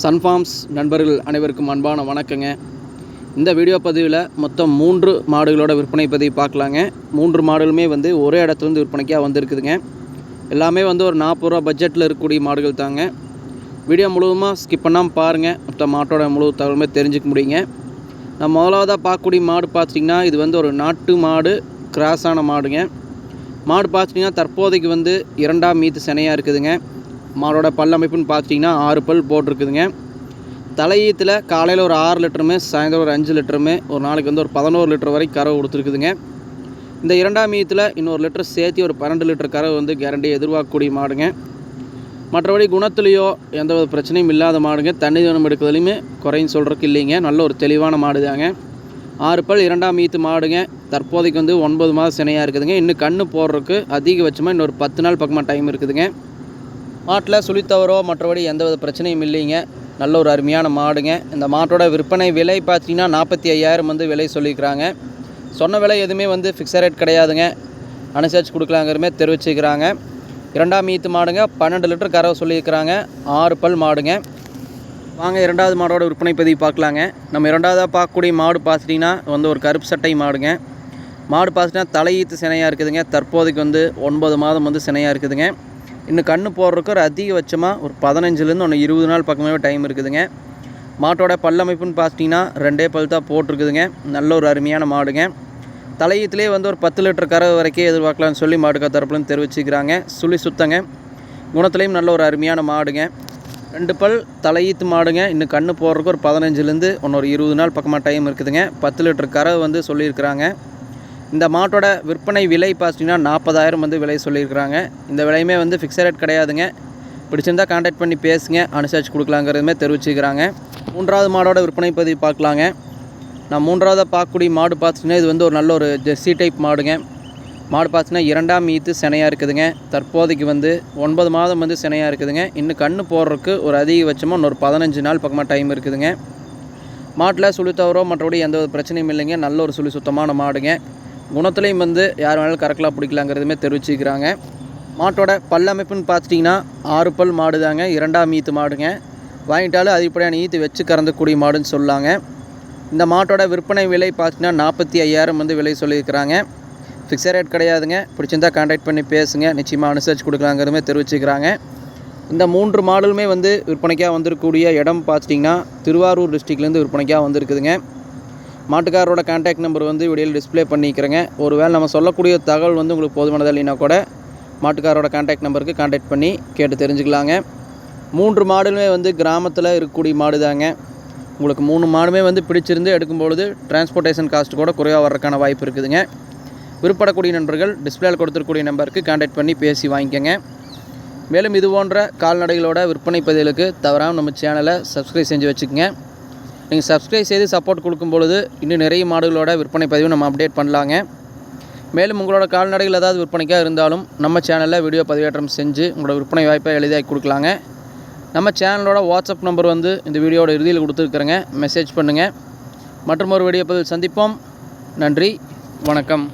Sun Farms நண்பர்கள் அனைவருக்கும் அன்பான வணக்கங்க. இந்த வீடியோ பதிவில் மொத்தம் மூன்று மாடுகளோட விற்பனை பதிவு பார்க்கலாங்க. மூன்று மாடுகளுமே வந்து ஒரே இடத்துலேருந்து விற்பனைக்காக வந்திருக்குதுங்க. எல்லாமே வந்து ஒரு நாற்பது ரூபா பட்ஜெட்டில் இருக்கக்கூடிய மாடுகள் தாங்க. வீடியோ முழுவதுமாக ஸ்கிப் பண்ணாமல் பாருங்கள் மொத்த மாட்டோட முழு தகவலுமே தெரிஞ்சுக்க முடியுங்க. நான் முதலாவதாக பார்க்கக்கூடிய மாடு பார்த்திங்கன்னா இது வந்து ஒரு நாட்டு மாடு கிராஸான மாடுங்க. மாடு பார்த்திங்கன்னா தற்போதைக்கு வந்து இரண்டாம் மீத்து சினையாக இருக்குதுங்க. மாடோட பல்லமைப்புன்னு பார்த்துட்டிங்கன்னா ஆறு பல் போட்டிருக்குதுங்க. தலையீத்தில் காலையில் ஒரு ஆறு லிட்டருமே சாயந்தரம் ஒரு அஞ்சு லிட்டருமே ஒரு நாளைக்கு வந்து ஒரு பதினோரு லிட்டர் வரைக்கும் கறவை கொடுத்துருக்குதுங்க இந்த இரண்டாம் ஈத்தில் இன்னொரு லிட்டர் சேர்த்து ஒரு பன்னெண்டு லிட்டர் கறவை வந்து கேரண்டி எதிர்பார்க்கக்கூடிய மாடுங்க. மற்றபடி குணத்துலேயோ எந்த ஒரு பிரச்சனையும் இல்லாத மாடுங்க. தண்ணி தினம் எடுக்கிறதுலையுமே குறையும் சொல்கிறதுக்கு இல்லைங்க. நல்ல ஒரு தெளிவான மாடு தாங்க ஆறு பல் இரண்டாம் ஈத்து மாடுங்க. தற்போதைக்கு வந்து ஒன்பது மாதம் சினையாக இருக்குதுங்க. இன்னும் கண்ணு போடுறதுக்கு அதிகபட்சமாக இன்னொரு பத்து நாள் பக்கமாக டைம் இருக்குதுங்க. மாட்டில் சுழித்தவரோ மற்றபடி எந்தவித பிரச்சனையும் இல்லைங்க. நல்ல ஒரு அருமையான மாடுங்க. இந்த மாட்டோட விற்பனை விலை பார்த்தீங்கன்னா நாற்பத்தி ஐயாயிரம் வந்து விலை சொல்லியிருக்கிறாங்க. சொன்ன விலை எதுவுமே வந்து ஃபிக்ஸட் ரேட் கிடையாதுங்க. அனுசரித்து கொடுக்கலாங்கிறமே தெரிவிச்சுக்கிறாங்க. இரண்டாம் மீத்து மாடுங்க பன்னெண்டு லிட்டர் கறவை சொல்லியிருக்கிறாங்க. ஆறு பல் மாடுங்க. வாங்க இரண்டாவது மாடோட விற்பனை பதிவு பார்க்கலாங்க. நம்ம இரண்டாவதாக பார்க்கக்கூடிய மாடு பார்த்துட்டிங்கன்னா வந்து ஒரு கருப்பு சட்டை மாடுங்க. மாடு பார்த்துட்டிங்கன்னா தலையீத்து சினையாக இருக்குதுங்க. தற்போதைக்கு வந்து ஒன்பது மாதம் வந்து சினையாக இருக்குதுங்க. இன்னும் கண்ணு போடுறதுக்கு ஒரு அதிகபட்சமாக ஒரு பதினஞ்சுலேருந்து ஒன்று இருபது நாள் பக்கமே டைம் இருக்குதுங்க. மாட்டோட பல்லமைப்புன்னு பார்த்துட்டிங்கன்னா ரெண்டே பல் தான் போட்டிருக்குதுங்க. நல்ல ஒரு அருமையான மாடுங்க. தலையீத்துலேயே வந்து ஒரு பத்து லிட்டர் கறவை வரைக்கும் எதிர்பார்க்கலாம்னு சொல்லி மாடுக்கா தரப்புலன்னு தெரிவிச்சுக்கிறாங்க. சுழி சுத்தங்க. குணத்துலேயும் நல்ல ஒரு அருமையான மாடுங்க. ரெண்டு பல் தலையீத்து மாடுங்க. இன்னும் கண்ணு போடுறதுக்கு ஒரு பதினஞ்சுலேருந்து ஒன்று ஒரு இருபது நாள் பக்கமாக டைம் இருக்குதுங்க. பத்து லிட்டர் கறவை வந்து சொல்லியிருக்கிறாங்க. இந்த மாட்டோட விற்பனை விலை பார்த்தீங்கன்னா நாற்பதாயிரம் வந்து விலை சொல்லியிருக்கிறாங்க. இந்த விலையுமே வந்து ஃபிக்ஸட் ரேட் கிடையாதுங்க. பிடிச்சிருந்தா காண்டாக்ட் பண்ணி பேசுங்க அனுசரித்து கொடுக்கலாங்கிறதுமே தெரிவிச்சுக்கிறாங்க மூன்றாவது மாடோட விற்பனை பதிவு பார்க்கலாங்க. நான் மூன்றாவதாக பார்க்கக்கூடிய மாடு பார்த்துட்டிங்கன்னா இது வந்து ஒரு நல்ல ஒரு ஜெர்சி டைப் மாடுங்க. மாடு பார்த்தீங்கன்னா இரண்டாம் ஈத்து சினையாக இருக்குதுங்க. தற்போதைக்கு வந்து ஒன்பது மாதம் வந்து சினையாக இருக்குதுங்க. இன்னும் கண்ணு போடுறதுக்கு ஒரு அதிகபட்சமாக இன்னொரு பதினஞ்சு நாள் பக்கமாக டைம் இருக்குதுங்க. மாட்டில் சுழி தவறோ மற்றபடி எந்த ஒரு பிரச்சனையும் இல்லைங்க. நல்ல ஒரு சுழி சுத்தமான மாடுங்க. குணத்துலேயும் வந்து யார் வேணாலும் கறக்கலாம் பிடிக்கலாங்கிறதுமே தெரிவிச்சுக்கிறாங்க. மாட்டோட பல்லமைப்புன்னு பார்த்துட்டிங்கன்னா ஆறு பல் மாடு தாங்க இரண்டாம் ஈத்து மாடுங்க. வாங்கிட்டாலும் அதிகப்படியான ஈத்து வச்சு கறந்தக்கூடிய மாடுன்னு சொல்லாங்க. இந்த மாட்டோட விற்பனை விலை பார்த்தீங்கன்னா நாற்பத்தி ஐயாயிரம் வந்து விலை சொல்லியிருக்கிறாங்க. ஃபிக்ஸட் ரேட் கிடையாதுங்க. பிடிச்சிருந்தால் கான்டாக்ட் பண்ணி பேசுங்க. நிச்சயமாக அனுசரித்து கொடுக்கலாங்கிறதுமே தெரிவிச்சுக்கிறாங்க. இந்த மூன்று மாடலுமே வந்து விற்பனைக்காக வந்திருக்கக்கூடிய இடம் பார்த்துட்டிங்கன்னா திருவாரூர் டிஸ்ட்ரிக்ட்லேருந்து விற்பனைக்காக வந்திருக்குதுங்க. மாட்டுக்காரரோட கான்டாக்ட் நம்பர் வந்து வீடியோவில் டிஸ்ப்ளே பண்ணிக்கிறேங்க. ஒருவேளை நம்ம சொல்லக்கூடிய தகவல் வந்து உங்களுக்கு போதுமானதாக இல்லைன்னா கூட மாட்டுக்காரோட கான்டாக்ட் நம்பருக்கு கான்டாக்ட் பண்ணி கேட்டு தெரிஞ்சுக்கலாங்க. மூன்று மாடுமே வந்து கிராமத்தில் இருக்கக்கூடிய மாடு தாங்க உங்களுக்கு மூணு மாடுமே வந்து பிடிச்சிருந்து எடுக்கும்பொழுது டிரான்ஸ்போர்ட்டேஷன் காஸ்ட் கூட குறைவாக வர்றதுக்கான வாய்ப்பு இருக்குதுங்க. விருப்பப்படக்கூடிய நண்பர்கள் டிஸ்பிளேல கொடுத்துருக்கூடிய நம்பருக்கு கான்டாக்ட் பண்ணி பேசி வாங்கிக்கோங்க. மேலும் இது போன்ற கால்நடைகளோட விற்பனை பதிவுகளுக்கு தவறாமல் நம்ம சேனலை சப்ஸ்கிரைப் செஞ்சு வச்சுக்கோங்க. நீங்கள் சப்ஸ்கிரைப் செய்து சப்போர்ட் கொடுக்கும் பொழுது இன்னும் நிறைய மாடுகளோட விற்பனை பதிவு நம்ம அப்டேட் பண்ணலாங்க. மேலும் உங்களோட கால்நடைகள் ஏதாவது விற்பனைக்காக இருந்தாலும் நம்ம சேனலில் வீடியோ பதிவேற்றம் செஞ்சு உங்களோட விற்பனை வாய்ப்பை எளிதாக கொடுக்கலாங்க. நம்ம சேனலோட வாட்ஸ்அப் நம்பர் வந்து இந்த வீடியோட இறுதியில் கொடுத்துருக்குறேங்க. மெசேஜ் பண்ணுங்கள் மற்றும் ஒரு வீடியோ பதில் சந்திப்போம். நன்றி. வணக்கம்.